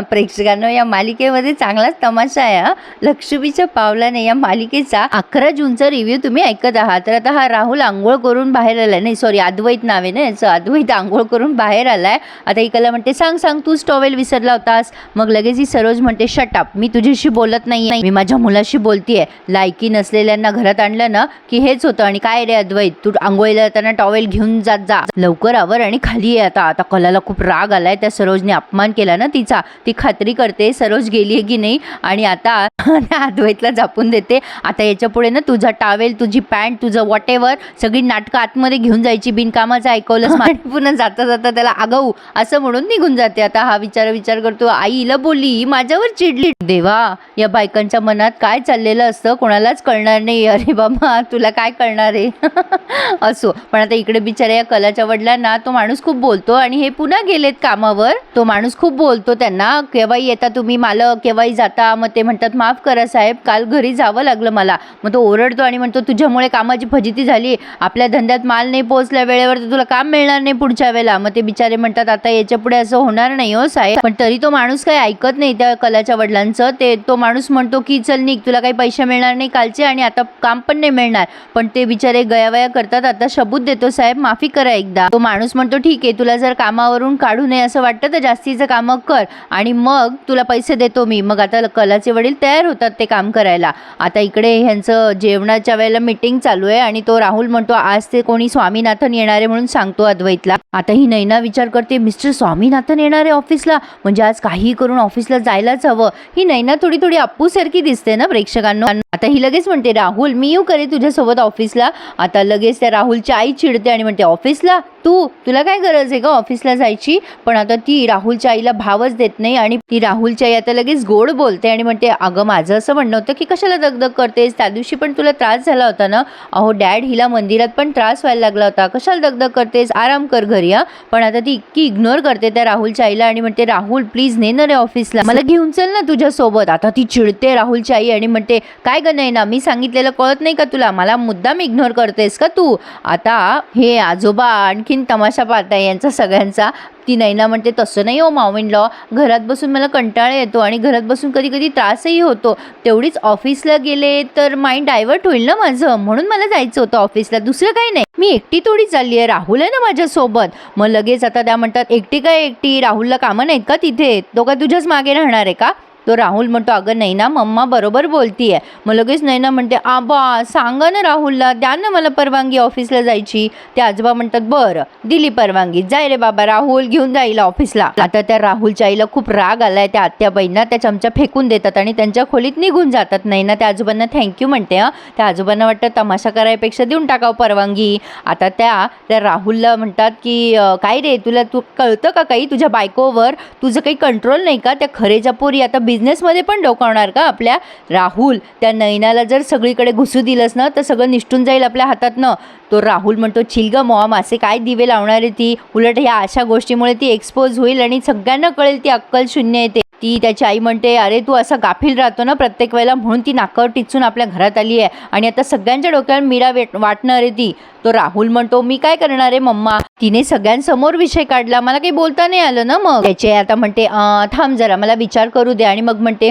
प्रेक्षकांनो या मालिकेमध्ये चांगलाच तमाशा आहे लक्ष्मीच्या पावलाने या मालिकेचा अकरा जूनचा रिव्ह्यू तुम्ही ऐकत आहात. तर आता हा राहुल आंघोळ करून बाहेर आलाय. नाही सॉरी अद्वैत नावे ना याचं. अद्वैत आंघोळ करून बाहेर आलाय. आता इकडला म्हणते सांग सांग तूच टॉवेल विसरला होतास. मग लगेच ही सरोज म्हणते शटअप मी तुझ्याशी बोलत नाही मी माझ्या मुलाशी बोलतीये. लायकी नसलेल्यांना घरात आणलं ना की हेच होतं. आणि काय रे अद्वैत? तू आंघोळीला जाताना टॉवेल घेऊन जात जा. लवकर आवर आणि खाली ये आता. आता कलाला खूप राग आलाय. त्या सरोजने अपमान केला ना तिचा. ती खात्री करते सरोज गेली आहे की नाही? आणि आता अद्वैतला झापून देते. आता याच्यापुढे ना तुझा टावेल तुझी पॅन्ट तुझं वॉट एव्हर सगळी नाटकं आतमध्ये घेऊन जायची बिनकामाचं ऐकवलंच आणि पुन्हा जाता जाता त्याला आगाऊ असं म्हणून निघून जाते. आता हा विचार विचार करतो. आईला बोलली माझ्यावर चिडली. देवा या बायकांच्या मनात काय चाललेलं असतं? कोणालाच कळणार नाही. अरे बाबा तुला काय कळणार आहे? असो. पण आता इकडे बिचाऱ्या या कलाच्या वडिलांना तो माणूस खूप बोलतो. आणि हे पुन्हा गेलेत कामावर. तो माणूस खूप बोलतो त्यांना. केव्हाही येता तुम्ही मालक केव्हाही जाता मग ते म्हणतात माफ करा साहेब काल घरी जावं लागलं मला. मग तो ओरडतो आणि म्हणतो तुझ्यामुळे कामाची फजिती झाली. आपल्या धंद्यात माल नाही पोहोचल्या वेळेवर तर तुला काम मिळणार नाही पुढच्या वेळेला. मग ते बिचारे म्हणतात आता याच्यापुढे असं होणार नाही हो साहेब. पण तरी तो माणूस काही ऐकत नाही त्या कलाच्या वडिलांचं. ते तो माणूस म्हणतो की चल निघ तुला काही पैसे मिळणार नाही कालचे आणि आता काम पण नाही मिळणार. पण ते बिचारे गयावया करतात आता शबूत देतो साहेब माफी करा एकदा. तो माणूस म्हणतो ठीक आहे तुला जर कामावरून काढू नये असं वाटतं तर जास्तीचं कामं कर आणि आणि मग तुला पैसे देतो मी. मग आता कलाचे वडील तयार होतात ते काम करायला. आता इकडे ह्यांचं जेवणाच्या वेळेला मिटिंग चालू आहे आणि तो राहुल म्हणतो आज ते कोणी स्वामीनाथन येणारे म्हणून सांगतो अद्वैतला. आता ही नैना विचार करते मिस्टर स्वामीनाथन येणार आहे ऑफिसला? म्हणजे आज काही करून ऑफिसला जायलाच हवं. ही नैना थोडी थोडी अप्पूसारखी दिसते ना प्रेक्षकांना. आता ही लगेच म्हणते राहुल मी येऊ करे तुझ्यासोबत ऑफिसला? आता लगेच त्या राहुलची आई चिडते आणि म्हणते ऑफिसला? तू? तुला काय गरज आहे का ऑफिसला जायची? पण आता ती राहुलच्या आईला भावच देत नाही. आणि ती राहुलच्या आई आता लगेच गोड बोलते आणि म्हणते अगं माझं असं म्हणणं होतं की कशाला दगदग करतेस? त्या दिवशी पण तुला त्रास झाला होता ना? अहो डॅड हिला मंदिरात पण त्रास व्हायला लागला होता. कशाला दगदग करतेस? आराम कर घरी हा. पण आता ती इतकी इग्नोर करते त्या राहुलच्या आईला आणि म्हणते राहुल प्लीज ने ना रे ऑफिसला मला घेऊन चल ना तुझ्यासोबत. आता ती चिडते राहुलची आई आणि म्हणते काय ग नाही ना मी सांगितलेलं कळत नाही का तुला? मला मुद्दाम इग्नोर करतेस का तू? आता हे आजोबा आणखीन तमाशा पाहताय यांचा सगळ्यांचा. ती नैना म्हणते तसं नाही हो माविन लॉ घरात बसून मला कंटाळा येतो आणि घरात बसून कधी कधी त्रासही होतो. तेवढीच ऑफिसला गेले तर माइंड डायव्हर्ट होईल ना माझं? म्हणून मला जायचं होतं ऑफिसला. दुसरं काही नाही. मी एकटी थोडी चालली आहे. राहुल आहे ना माझ्यासोबत. मग लगेच आता त्या म्हणतात एकटी काय एकटी? राहुलला कामं नाहीत का तिथे? तो काय तुझ्याच मागे राहणार आहे का? तो राहुल म्हणतो अगं नैना मम्मा बरोबर बोलतीये. मग लगेच नैना म्हणते आबा सांगा ना राहुलला द्या ना मला परवानगी ऑफिसला जायची. ते आजोबा म्हणतात बरं दिली परवानगी जाय रे बाबा राहुल घेऊन जाईल ऑफिसला. आता त्या राहुलच्या आईला खूप राग आलाय त्या आत्याबाईंना त्या चमचा फेकून देतात आणि त्यांच्या खोलीत निघून जातात. नैना त्या आजोबांना थँक्यू म्हणते हं. त्या आजोबांना वाटतं तमाशा करायपेक्षा देऊन टाकावं परवानगी. आता त्या त्या राहुलला म्हणतात की काय रे तुला तू कळतं का काही? तुझ्या बायकोवर तुझं काही कंट्रोल नाही का? त्या खरेच्या पोरी आता बिझनेसमध्ये पण डोकावणार का आपल्या राहुल? त्या नैनाला जर सगळीकडे घुसू दिलंस ना तर सगळं निष्ठून जाईल आपल्या हातातनं तो राहुल म्हणतो छिलग मॉम असे काय दिवे लावणारे ती? उलट ह्या अशा गोष्टीमुळे ती एक्सपोज होईल आणि सगळ्यांना कळेल ती अक्कल शून्य येते ती त्याची आई म्हणते अरे तू असा गाफील राहतो ना प्रत्येक वेळेला म्हणून ती नाकावर टिचून आपल्या घरात आली आहे. आणि आता सगळ्यांच्या डोक्यावर मीरा वेट वाटणार आहे ती. तो राहुल म्हणतो मी काय करणार आहे मम्मा? तिने सगळ्यांसमोर विषय काढला. मला काही बोलता नाही आलं ना मग? त्याचे आता म्हणते थांब जरा मला विचार करू दे. आणि मग म्हणते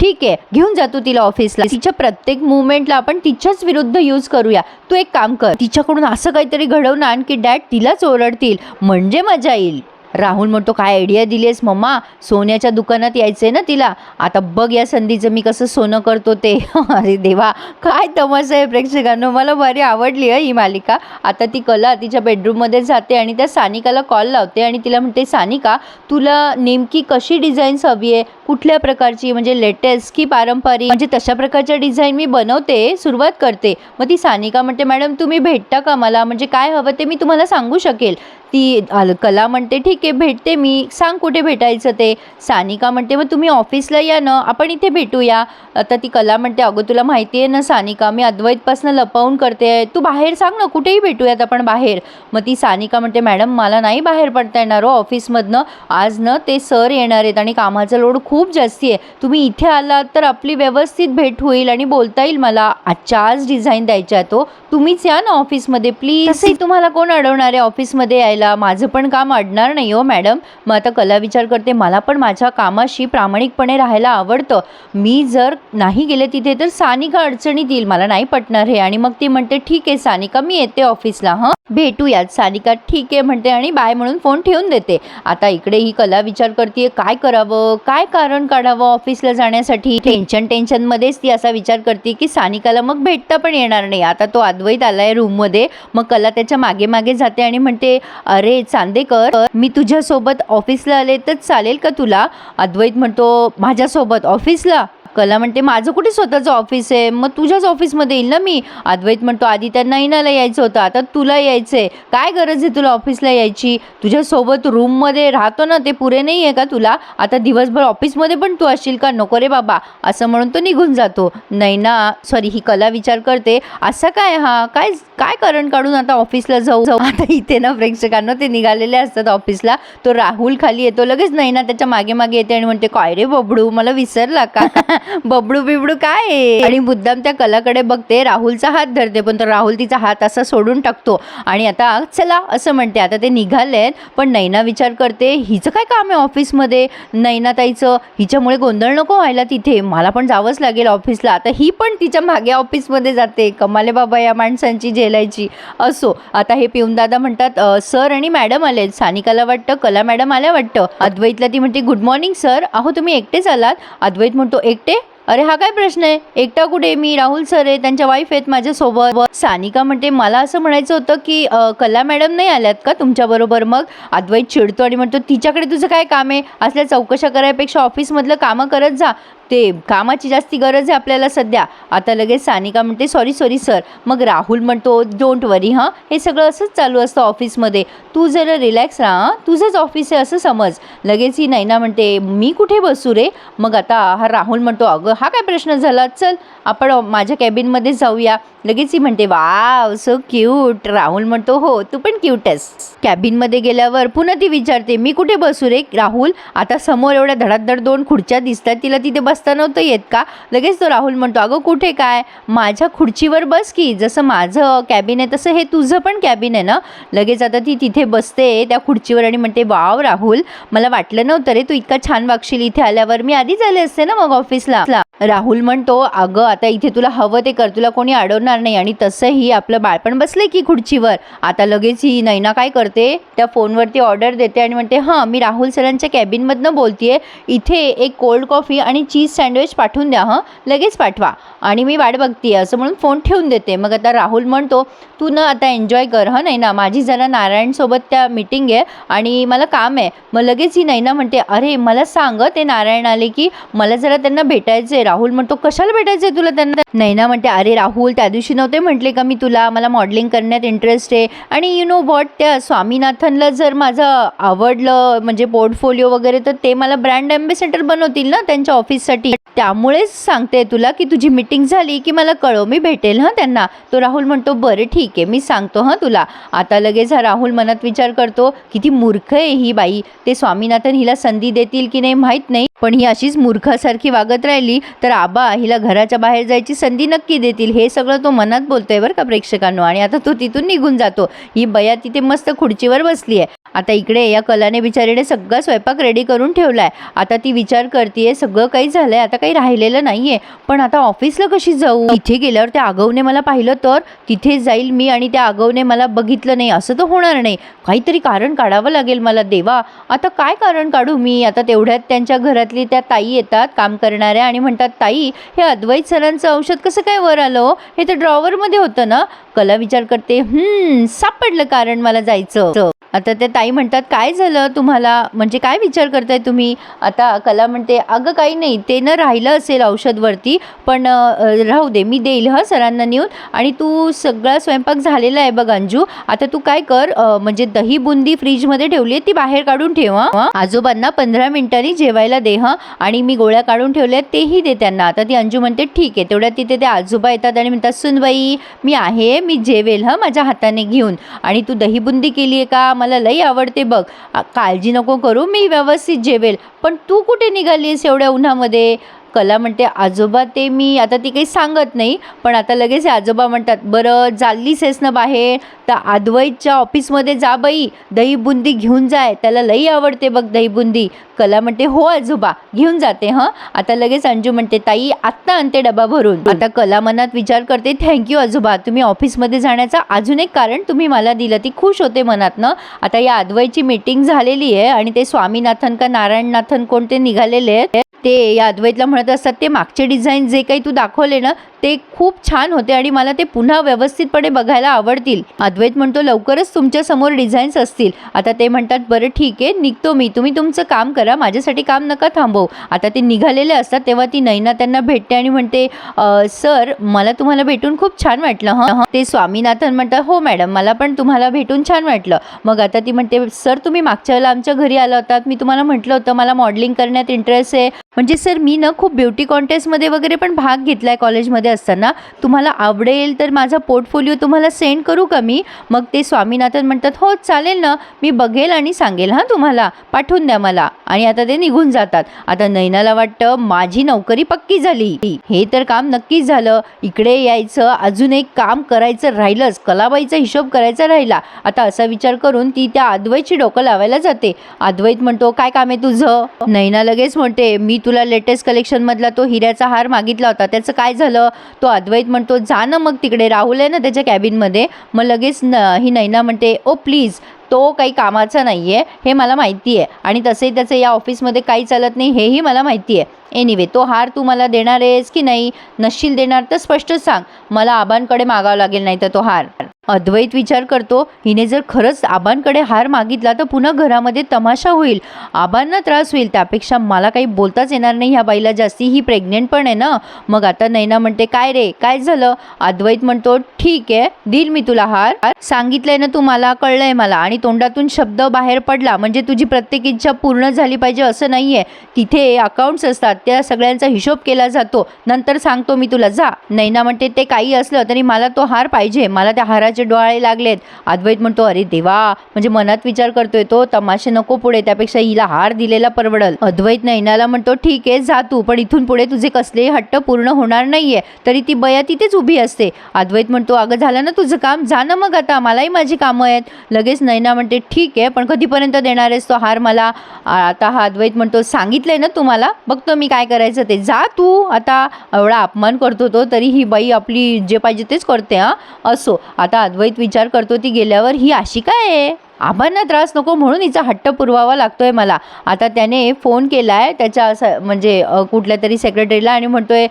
ठीक आहे घेऊन जातो तिला ऑफिसला. तिच्या प्रत्येक मुवमेंटला आपण तिच्याच विरुद्ध यूज करूया. तू एक काम कर तिच्याकडून असं काहीतरी घडवणार की डॅड तिलाच ओरडतील. म्हणजे मजा येईल. राहुल म्हणतो काय आयडिया दिलीस मम्मा? सोन्याच्या दुकानात यायचं आहे ना तिला. आता बघ या संधीचं मी कसं सोनं करतो ते. अरे देवा काय तमाशा आहे प्रेक्षकांनो. मला भारी आवडली आहे ही मालिका. आता ती कला तिच्या बेडरूममध्ये जाते आणि त्या सानिकाला कॉल लावते आणि तिला म्हणते सानिका तुला नेमकी कशी डिझाईन्स हवी आहे? कुठल्या प्रकारची? म्हणजे लेटेस्ट की पारंपरिक? म्हणजे तशा प्रकारच्या डिझाईन मी बनवते सुरुवात करते. मग ती सानिका म्हणते मॅडम तुम्ही भेटता का मला? म्हणजे काय हवं ते मी तुम्हाला सांगू शकेल. ती कला म्हणते ठीक आहे भेटते मी. सांग कुठे भेटायचं ते. सानिका म्हणते मग तुम्ही ऑफिसला या ना. आपण इथे भेटूया. आता ती कला म्हणते अगं तुला माहिती आहे ना सानिका मी अद्वैतपासून लपवून करते. तू बाहेर सांग ना कुठेही भेटूयात आपण बाहेर. मग ती सानिका म्हणते मॅडम मला नाही बाहेर पडता येणार हो ऑफिसमधनं. आज ना ते सर येणार आहेत आणि कामाचा लोड खूप जास्ती आहे. तुम्ही इथे आलात तर आपली व्यवस्थित भेट होईल आणि बोलता येईल मला. आजच्या आज डिझाईन द्यायच्या आहे तो तुम्हीच या ना ऑफिसमध्ये प्लीज. तुम्हाला कोण अडवणार आहे ऑफिसमध्ये यायला? करायला माझं पण काम अडणार नाही हो मॅडम. मग आता कला विचार करते. मला पण माझ्या कामाशी प्रामाणिकपणे राहायला आवडतं. मी जर नाही गेले तिथे तर सानिका अडचणीत येईल. मला नाही पटणार हे. आणि मग ती म्हणते ठीक आहे सानिका मी येते ऑफिसला हं? भेटूयात. सानिका ठीक आहे म्हणते आणि बाय म्हणून फोन ठेवून देते. आता इकडे ही कला विचार करते काय करावं? काय कारण काढावं ऑफिसला जाण्यासाठी? टेन्शन टेन्शनमध्येच ती असा विचार करते की सानिकाला मग भेटता पण येणार नाही. आता तो अद्वैत आलाय रूममध्ये. मग कला त्याच्यामागे मागे जाते आणि म्हणते अरे चांदेकर मी तुझ्यासोबत ऑफिसला आले तर चालेल का तुला? अद्वैत म्हणतो माझ्यासोबत ऑफिसला कला म्हणते माझं कुठे स्वतःचं ऑफिस आहे? मग तुझ्याच ऑफिसमध्ये येईल ना मी? अद्वैत म्हणतो आधी त्यांना इनाला यायचं होतं. आता तुला यायचं आहे काय गरज आहे तुला ऑफिसला यायची? तुझ्यासोबत रूममध्ये राहतो ना ते पुरे नाही आहे का तुला? आता दिवसभर ऑफिसमध्ये पण तू असशील का? नको रे बाबा. असं म्हणून तो निघून जातो. नाही ना सॉरी ही कला विचार करते. असं काय? हा काय काय कारण काढून आता ऑफिसला जाऊ? जाऊ. आता इथे ना प्रेक्षकांना ते निघालेले असतात ऑफिसला तो राहुल खाली येतो लगेच नाही ना त्याच्यामागे मागे येते आणि म्हणते काय रे बबडू मला विसरला का? बबडू बिबडू काय? आहे? आणि मुद्दाम त्या कलाकडे बघते राहुलचा हात धरते पण तो राहुल तिचा हात असा सोडून टाकतो. आणि आता चला असं म्हणते आता ते निघालेत पण नैना विचार करते हिचं काय काम आहे ऑफिसमध्ये? नैनाताईचं हिच्यामुळे गोंधळ नको व्हायला तिथे. मला पण जावंच लागेल ऑफिसला. आता ही पण तिच्यामागे ऑफिसमध्ये जाते. कमाले बाबा या माणसांची झेलायची. असो आता हे पिऊन दादा म्हणतात सर आणि मॅडम आले सानिकाला वाटतं कला मॅडम आल्या वाटतं. अद्वैतला ती म्हणते गुड मॉर्निंग सर. अहो तुम्ही एकटेच आलात? अद्वैत म्हणतो एकटे अरे हा काय प्रश्न आहे? एकटा कुठे? मी राहुल सर आहे त्यांच्या वाईफ आहेत माझ्यासोबत. सानिका म्हणते मला असं म्हणायचं होतं की अ, कला मॅडम नाही आल्यात का तुमच्याबरोबर मग? अद्वैत चिडतो आणि म्हणतो तिच्याकडे तुझं काय काम आहे? असल्या चौकशा करायपेक्षा ऑफिसमधलं कामं करत जा. ते कामाची जास्ती गरज आहे आपल्याला सध्या. आता लगेच सानिका म्हणते सॉरी सॉरी सर मग राहुल म्हणतो डोंट वरी हां. हे सगळं असंच चालू असतं ऑफिसमध्ये. तू जरा रिलॅक्स राहा हां. तुझंच ऑफिस आहे असं समज. लगेच ही नैना म्हणते मी कुठे बसू रे? मग आता हा राहुल म्हणतो अगं हा काय प्रश्न झाला? चल आपण माझ्या कॅबिनमध्ये जाऊया. लगेच ही म्हणते वाव सो क्यूट राहुल म्हणतो हो तू पण क्यूट आहेस कॅबिनमध्ये गेल्यावर पुन्हा ती विचारते मी कुठे बसू रे राहुल? आता समोर एवढ्या धडाधड दोन खुर्च्या दिसतात तिला तिथे बसता नव्हतं येत का? लगेच तो राहुल म्हणतो अगं कुठे काय? माझ्या खुर्चीवर बस की जसं माझं कॅबिन आहे तसं हे तुझं पण कॅबिन आहे ना? लगेच आता ती तिथे बसते त्या खुर्चीवर आणि म्हणते वाव राहुल मला वाटलं नव्हतं रे तू इतका छान वागशील इथे आल्यावर. मी आधीच आले असते ना मग ऑफिसला राहुल म्हणतो अगं आता इथे तुला हवं ते कर तुला कोणी अडवणार नाही. आणि तसंही आपलं बाळपण बसले की खुर्चीवर. आता लगेच ही नैना काय करते? त्या फोनवरती ऑर्डर देते आणि म्हणते हां मी राहुल सरांच्या कॅबिनमधनं बोलतेय. इथे एक कोल्ड कॉफी आणि चीज सँडविच पाठवून द्या हं. लगेच पाठवा. आणि मी वाट बघते असं म्हणून फोन ठेवून देते. मग आता राहुल म्हणतो तू ना आता एन्जॉय कर हं नैना. माझी जरा नारायणसोबत त्या मीटिंग आहे आणि मला काम आहे. मग लगेच ही नैना म्हणते अरे मला सांग ते नारायण आले की मला जरा त्यांना भेटायचं आहे राहुल म्हणतो कशाला भेटायचं आहे तुला त्यांना? नैना म्हणते अरे राहुल त्या दिवशी नव्हते म्हटले का मी तुला? मला मॉडेलिंग करण्यात इंटरेस्ट आहे. आणि यु नो वॉट त्या स्वामीनाथनला जर माझं आवडलं म्हणजे पोर्टफोलिओ वगैरे तर ते मला ब्रँड अँबेसेडर बनवतील ना त्यांच्या ऑफिससाठी त्यामुळेच सांगते तुला की तुझी मीटिंग झाली की मला कळव मी भेटेल हां त्यांना. तो राहुल म्हणतो बरं ठीक आहे मी सांगतो हां तुला. आता लगेच हा राहुल मनात विचार करतो किती मूर्ख आहे ही बाई. ते स्वामीनाथन हिला संधी देतील की नाही माहीत नाही पण ही अशीच मूर्खासारखी वागत राहिली तर आबा हिला घराच्या बाहेर जायची संधी नक्की देतील. हे सगळं तो मनात बोलतोय बरं का प्रेक्षकांनो. आणि आता तो तिथून निघून जातो. ही बया तिथे मस्त खुर्चीवर बसली आहे आता इकडे या कलाने बिचारीने सगळा स्वयंपाक रेडी करून ठेवला आहे आता ती विचार करते सगळं काही झालंय आता काही राहिलेलं नाहीये. पण आता ऑफिसला कशी जाऊ? इथे गेल्यावर त्या आगवने मला पाहिलं तर तिथे जाईल मी आणि त्या आगवने मला बघितलं नाही असं तर होणार नाही. काहीतरी कारण काढावं लागेल मला देवा. आता काय कारण काढू मी? आता तेवढ्यात त्यांच्या घरातली त्या ताई येतात काम करणाऱ्या आणि म्हणतात ताई हे अद्वैत सरांचं औषध कसं काय वर आलं हो? हे? तर ड्रॉवरमध्ये होतं ना? कला विचार करते सापडलं कारण मला जायचं. आता त्या ताई म्हणतात काय झालं तुम्हाला? म्हणजे काय विचार करताय तुम्ही? आता कला म्हणते अगं काही नाही ते न राहिलं असेल औषधवरती पण राहू दे मी देईल हं सरांना नेऊन. आणि तू सगळा स्वयंपाक झालेला आहे बघ अंजू. आता तू काय कर म्हणजे दही बुंदी फ्रीजमध्ये ठेवली आहे ती बाहेर काढून ठेव आजोबांना पंधरा मिनिटांनी जेवायला दे हं. आणि मी गोळ्या काढून ठेवल्या तेही दे त्यांना. आता ती अंजू म्हणते ठीक आहे. तेवढ्यात तिथे ते आजोबा येतात आणि म्हणतात सुनबाई मी आहे मी जेवेल हं माझ्या हाताने घेऊन. आणि तू दहीबुंदी केली आहे का? मला लई आवडते बघ. काळजी नको करू मी व्यवस्थित जेवेल. पण तू कुठे निघालीस एवढ्या उन्हामध्ये? कला म्हणते आजोबा ते मी आता ती काही सांगत नाही पण आता लगेच आजोबा म्हणतात बरं चाललीस आहेस ना बाहेर तर अद्वैतच्या ऑफिसमध्ये जा बाई दही बुंदी घेऊन जाय त्याला लई आवडते बघ दही बुंदी कला म्हणते हो आजोबा घेऊन जाते हं. आता लगेच अंजू म्हणते ताई आत्ता आणते डबा भरून. आता कला मनात विचार करते थँक्यू आजोबा तुम्ही ऑफिसमध्ये जाण्याचं अजून एक कारण तुम्ही मला दिलं. ती खुश होते मनातनं आता या अद्वैतची मीटिंग झालेली आहे आणि ते स्वामीनाथन का नारायणनाथन कोणते निघालेले आहेत. ते या अद्वैतला म्हणत असतात ते मागचे डिझाईन जे काही तू दाखवले ना ते खूप छान होते आणि मला ते पुन्हा व्यवस्थितपणे बघायला आवडतील. अद्वैत म्हणतो लवकरच तुमच्यासमोर डिझाईन्स असतील. आता ते म्हणतात बरं ठीक आहे निघतो मी. तुम्ही तुमचं काम करा. माझ्यासाठी काम नका थांबवू. आता ते निघालेले असतात तेव्हा ती नैना त्यांना भेटते आणि म्हणते सर मला तुम्हाला भेटून खूप छान वाटलं हं? ते स्वामीनाथन म्हणतात हो मॅडम मला पण तुम्हाला भेटून छान वाटलं. मग आता ती म्हणते सर तुम्ही मागच्या वेळेला आमच्या घरी आला होतात मी तुम्हाला म्हटलं होतं मला मॉडेलिंग करण्यात इंटरेस्ट आहे. म्हणजे सर मी ना खूप ब्युटी कॉन्टेस्टमध्ये वगैरे पण भाग घेतला आहे कॉलेजमध्ये असताना तुम्हाला आवडेल तर माझा पोर्टफोलिओ तुम्हाला सेंड करू का मी? मग ते स्वामीनाथन म्हणतात हो चालेल ना मी बघेल आणि सांगेल हां तुम्हाला. पाठवून द्या मला. आणि आता ते निघून जातात. आता नैनाला वाटतं माझी नोकरी पक्की झाली. हे तर काम नक्कीच झालं. इकडे यायचं अजून एक काम करायचं राहिलंच. कलाबाईचा हिशोब करायचा राहिला. आता असा विचार करून ती त्या अद्वैतची डोकं लावायला जाते. अद्वैत म्हणतो काय काम आहे तुझं? नैना लगेच म्हणते मी तुला लेटेस्ट कलेक्शनमधला तो हिऱ्याचा हार मागितला होता. त्याचं काय झालं? तो अद्वैत म्हणतो जा ना मग तिकडे राहुल आहे ना त्याच्या कॅबिनमध्ये मग लगेच न ही नैना म्हणते ओ प्लीज तो काही कामाचा नाही आहे हे मला माहिती आहे आणि तसे त्याचं या ऑफिसमध्ये काही चालत नाही हेही मला माहिती आहे एनिवे तो हार तू मला देणार आहेस की नाही नशील देणार तर स्पष्ट सांग. मला आबांकडे मागावं लागेल नाही तर तो हार. अद्वैत विचार करतो हिने जर खरंच आबांकडे हार मागितला तर पुन्हा घरामध्ये तमाशा होईल. आबांना त्रास होईल त्यापेक्षा मला काही बोलताच येणार नाही ह्या बाईला जास्ती. ही प्रेग्नेंट पण आहे ना. मग आता नैना म्हणते काय रे काय झालं? अद्वैत म्हणतो ठीक आहे दिल मी तुला हार. सांगितलंय ना तू मला कळलंय मला आणि तोंडातून शब्द बाहेर पडला. म्हणजे तुझी प्रत्येक इच्छा पूर्ण झाली पाहिजे असं नाही आहे तिथे अकाउंट्स असतात त्या सगळ्यांचा हिशोब केला जातो. नंतर सांगतो मी तुला जा. नैना म्हणते ते काही असलं तरी मला तो हार पाहिजे. मला त्या हारा डोळे लागलेत. अद्वैत म्हणतो अरे देवा म्हणजे मनात विचार करतोय तो तमाशे नको पुढे त्यापेक्षा हिला हार दिलेला परवडल. अद्वैत नैनाला म्हणतो ठीक आहे जा तू पण इथून पुढे तुझे कसलेही हट्ट पूर्ण होणार नाहीये तरी ती बया तिथेच उभी असते. अद्वैत म्हणतो अगं झालं ना तुझं काम? जा ना मग आता मलाही माझी कामं आहेत. लगेच नैना म्हणते ठीक आहे पण कधीपर्यंत देणार आहेस तो हार मला? आता हा अद्वैत म्हणतो सांगितलंय ना तुम्हाला? बघतो मी काय करायचं ते. जा तू आता एवढा अपमान करतो तो तरी ही बाई आपली जे पाहिजे तेच करते हां असो. आता अद्वैत विचार करतो ती गेल्यावर ही अशी काय आहे? आबांना त्रास नको म्हणून हिचा हट्ट पुरवावा लागतोय मला. आता त्याने फोन केला आहे त्याच्या असं म्हणजे कुठल्या तरी सेक्रेटरीला आणि म्हणतोय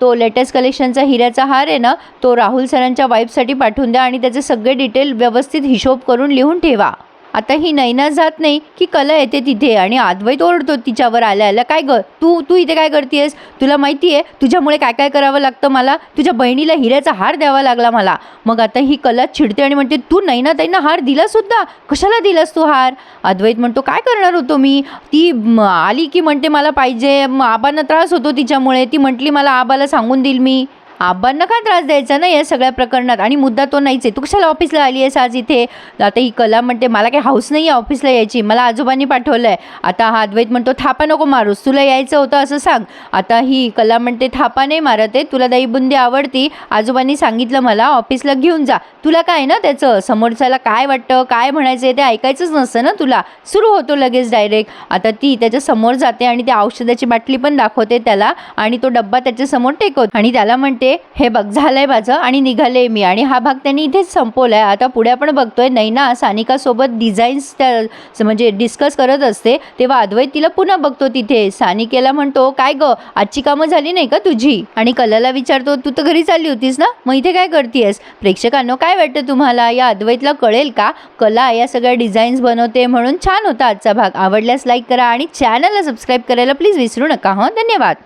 तो लेटेस्ट कलेक्शनचा हिऱ्याचा हार आहे ना तो राहुल सरांच्या वाईफसाठी पाठवून द्या आणि त्याचे सगळे डिटेल व्यवस्थित हिशोब करून लिहून ठेवा. आता ही नैना जात नाही की कला येते तिथे आणि अद्वैत ओरडतो तिच्यावर आल्या आल्या. काय ग? तू तू इथे काय करतेस तुला माहिती आहे तुझ्यामुळे काय काय करावं लागतं मला? तुझ्या बहिणीला हिऱ्याचा हार द्यावा लागला मला. मग आता ही कला चिडते आणि म्हणते तू नैना ताईंना हार दिलासुद्धा? कशाला दिलास तू हार? अद्वैत म्हणतो काय करणार होतो मी? ती आली की म्हणते मला पाहिजे. आबांना त्रास होतो तिच्यामुळे. ती म्हटली मला आबाला सांगून देईल मी. आबांना काय त्रास द्यायचा ना या सगळ्या प्रकरणात? आणि मुद्दा तो नाहीच आहे. तू कशाला ऑफिसला आली आहेस आज इथे? आता ही कला म्हणते मला काही हाऊस नाही आहे ऑफिसला यायची. मला आजोबांनी पाठवलं आहे आता हा अद्वैत म्हणतो थापा नको मारूस. तुला यायचं होतं असं सांग. आता ही कला म्हणते थापा नाही मारत आहे. तुला दहीबुंदी आवडती. आजोबांनी सांगितलं मला ऑफिसला घेऊन जा. तुला काय ना त्याचं? समोरच्याला काय वाटतं? काय म्हणायचं आहे ते ऐकायचंच नसतं ना तुला. सुरू होतो लगेच डायरेक्ट आता ती त्याच्यासमोर जाते आणि त्या औषधाची बाटली पण दाखवते त्याला आणि तो डब्बा त्याच्यासमोर टेकवतो. आणि त्याला म्हणते हे बघ झालंय माझं आणि निघाले मी. आणि हा भाग त्यांनी इथेच संपवलाय. आता पुढे आपण बघतोय नैना सानिकासोबत डिझाईन्स त्या म्हणजे डिस्कस करत असते. तेव्हा अद्वैत तिला पुन्हा बघतो तिथे. सानिकेला म्हणतो काय ग आजची कामं झाली नाही का तुझी? आणि कलाला विचारतो तू तर घरी चालली होतीस ना? मग इथे काय करतेस प्रेक्षकांनो काय वाटतं तुम्हाला? या अद्वैतला कळेल का? कला या सगळ्या डिझाईन्स बनवते म्हणून छान होता आजचा भाग. आवडल्यास लाईक करा आणि चॅनलला सबस्क्राईब करायला प्लीज विसरू नका हो? धन्यवाद.